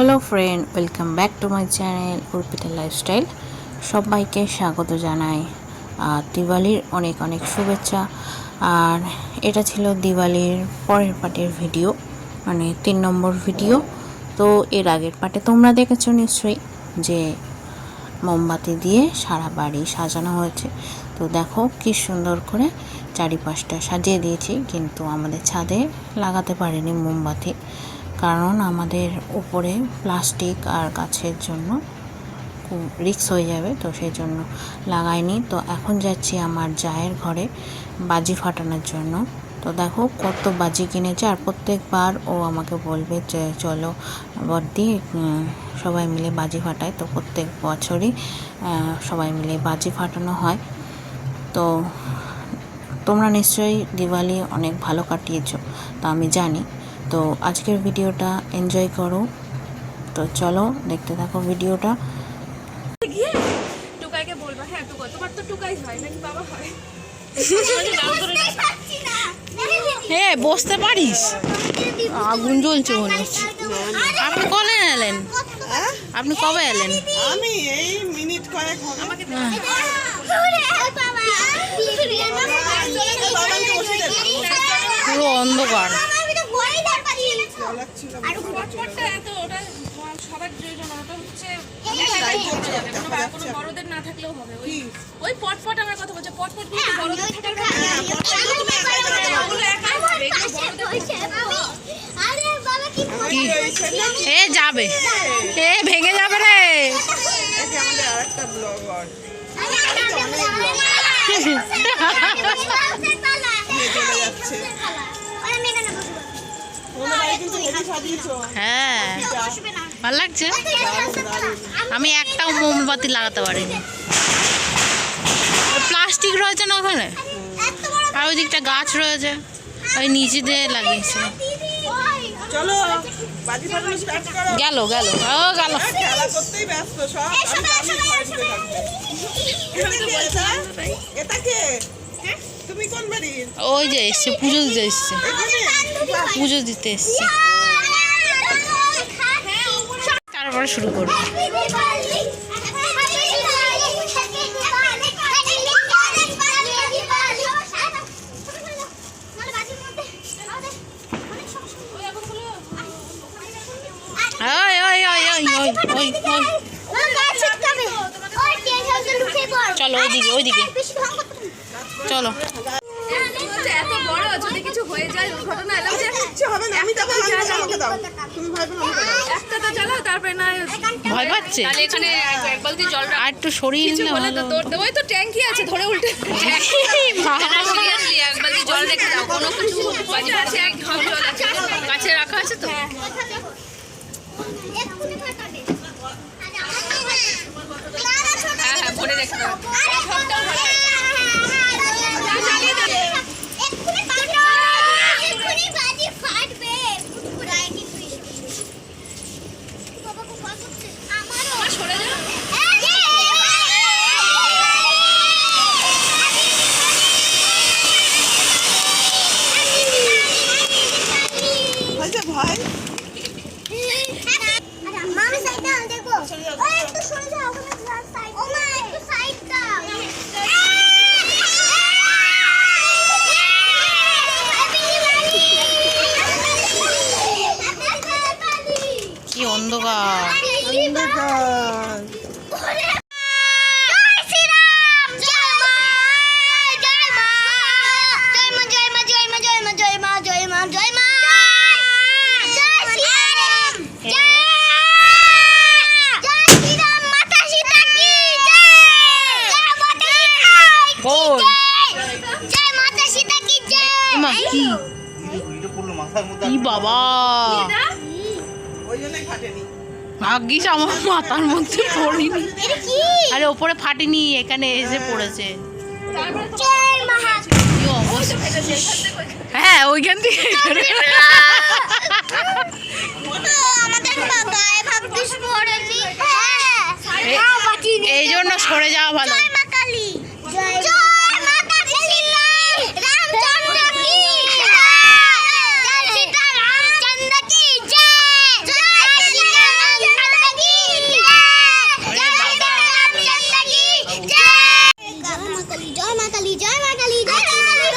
Hello friend welcome back to my channel Arpita lifestyle সবাইকে স্বাগত জানাই। আর দিওয়ালির অনেক অনেক শুভেচ্ছা। আর এটা ছিল দিওয়ালির পরের পার্টের ভিডিও মানে তিন নম্বর ভিডিও। তো এর আগের পার্টে তোমরা দেখেছ নিশ্চয়ই যে মোমবাতি দিয়ে সারা বাড়ি সাজানো হয়েছে। তো দেখো কি সুন্দর করে চারিপাশটা সাজিয়ে দিয়েছি, কিন্তু আমাদের ছাদে লাগাতে পারিনি মোমবাতি। কারণ আমাদের উপরে প্লাস্টিক আর গাছের জন্য রিক্স হয়ে যাবে, তো সেই জন্য লাগাইনি। তো এখন যাচ্ছি আমার জায়ের ঘরে বাজি ফাটানোর জন্য। তো দেখো কত বাজি কিনেছে আর প্রত্যেকবার ও আমাকে বলবে যে, চলো বর্দি সবাই মিলে বাজি ফাটায় তো প্রত্যেক বছরই সবাই মিলে বাজি ফাটানো হয়। তো তোমরা নিশ্চয়ই দিওয়ালি অনেক ভালো কাটিয়েছ, তো আমি জানি। তো আজকের ভিডিওটা এনজয় করো। তো চলো দেখতে থাকো ভিডিওটা। গিয়ে টুকাইকে বলব হ্যাঁ তো টুকাই হয় নাকি বাবা হয়? হে বসতে পারিস। আগুন জ্বলছে মনে হচ্ছে। আপনি কবে এলেন? আপনি কবে এলেন? আমি এই মিনিট কয়েক আমাকে দেন পুরো অন্ধকার চালাচ্ছিল পটপটটা এত ওটা সবার প্রয়োজন ওটা হচ্ছে একাই কোনো বড়দের না থাকলেও হবে ওই ওই পটপট আমার কথা বলছে পটপট বড়দের থাকার এ যাবে এ ভেঙে যাবে রে এই যে আমাদের আরেকটা ব্লগার হ্যাঁ। ভালো লাগছে? আমি একটাও মোমবাতি লাগাতে পারিনি। প্লাস্টিক রয়েছে না ওখানে? আর ওই দিকটা গাছ রয়েছে। ওই নিচে দিয়ে লাগিয়েছে। চলো বাজি ফাটানো স্টার্ট করো। গেল গেল। ও গেল? এটা কে? তুমি কোন বাড়ির ওই যে এসছে পুজো দিতে এসছে। পুজো দিতে এসছে। তারপরে শুরু করব। চলো ওইদিকে ওইদিকে। চলো। এত বড় যদি কিছু হয়ে যায় দুর্ঘটনা এলাম যে হবে না আমি যাব আমাকে দাও। তুমি ভাই বোন একটা তো চালাও তারপরে না ভয় পাচ্ছে? তাহলে এখানে এক বালতি জল আর একটু সরিয়ে নিলে হলে তো তোর ওই তো ট্যাঙ্কি আছে ধরে উল্টে। সিরিয়াসলি এক বালতি জল রেখে দাও কোনো কিছু বাজে আছে এক ঢপ জল আছে কাছে রাখা আছে তো। হ্যাঁ হ্যাঁ ভরে রেখে দাও আমার সরে যাও হয়েছে ভয় মামি সাইড দাও দেখো ওই একটু সরে যাও ওখানে সাইড ও মা একটু সাইড দাও কি অন্ধকার অন্ধকার গোল মা কি কি বাবা। ভাগ্যিস আমার মাথার মধ্যে পড়িনি। আরে ওপরে ফাটিনি এখানে এসে পড়েছে। হ্যাঁ ওইখান থেকে এই জন্য সরে যাওয়া ভালো। বাঙালি জয় বাঙালি জয় বাঙালি।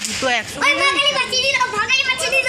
দুটো একশো ভাগাই বাঁচিয়ে দিল ভাগাই বাঁচিয়ে দিল।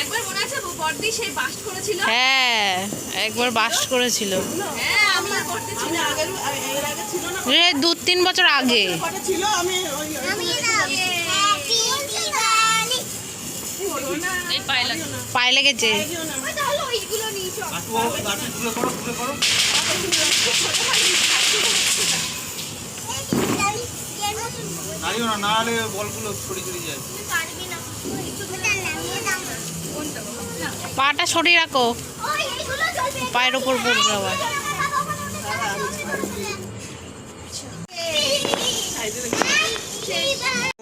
একবার মনে আছে বর্দি সেই বাস্ট করেছিল? হ্যাঁ একবার বাস্ট করেছিল। হ্যাঁ আমি করতে ছিল। আগের এর আগে ছিল না। এ দু তিন বছর আগে। কটা ছিল আমি পায়ে লেগেছে। না। নাড়ালে বলগুলো ছড়ি ছড়ি যায়। পাটা সরিয়ে রাখো। পায়ের ওপর পড়বে আবার।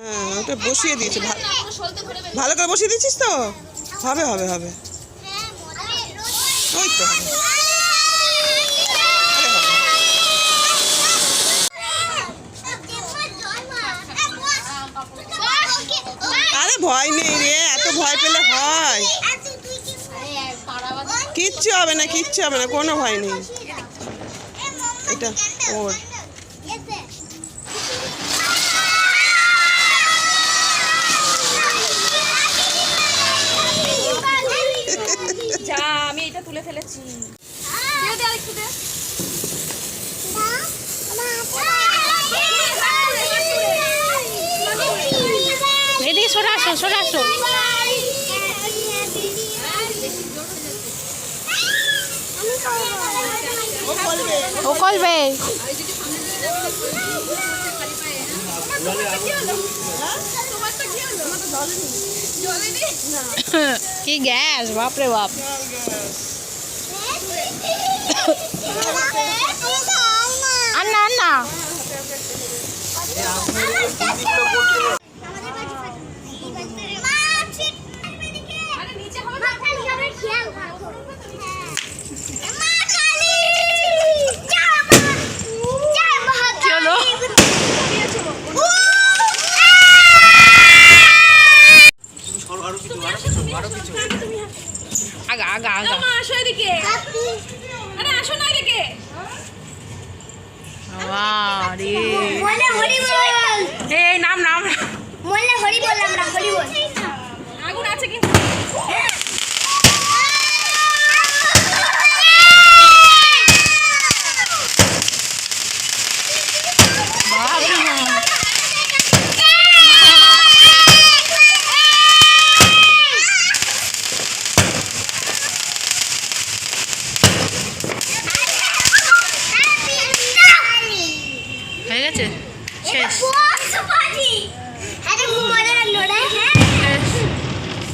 হ্যাঁ বসিয়ে দিয়েছি। ভালো করে বসিয়ে দিয়েছিস তো? হবে হবে হবে। ওই তো আরে ভয় নেই। ভয় পেলে হয়। কিচ্ছু হবে না কিচ্ছু হবে না কোনো ভয় নেই। এটা ওর। যা আমি এটা তুলে ফেলেছি। আরেকটু দে এদিকে সরে আসো সরে আসো। ও বলবে ও কলবে তোমারটা কি হলো আমার তো জ্বলেনি জ্বলেনি কি গ্যাস বাপরে বাপ আর না আর না আরে নিচে হবে না কি হলো সর আরও কিছু আরও কিছু আরও কিছু আগা আগা আগা মা আসো এদিকে আরে আসো না এদিকে আরে বলে হরি বল এই নাম নাম। বললে হরি বল আমরা হরি বল আগুন আছে কিন্তু। শেষ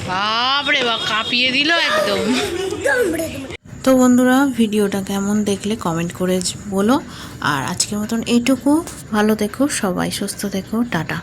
বাপরে বাপ কাঁপিয়ে দিল একদম তো বন্ধুরা ভিডিওটা কেমন দেখলে কমেন্ট করে বলো। আর আজকের মতন এইটুকু। ভালো দেখো সবাই সুস্থ দেখো টাটা।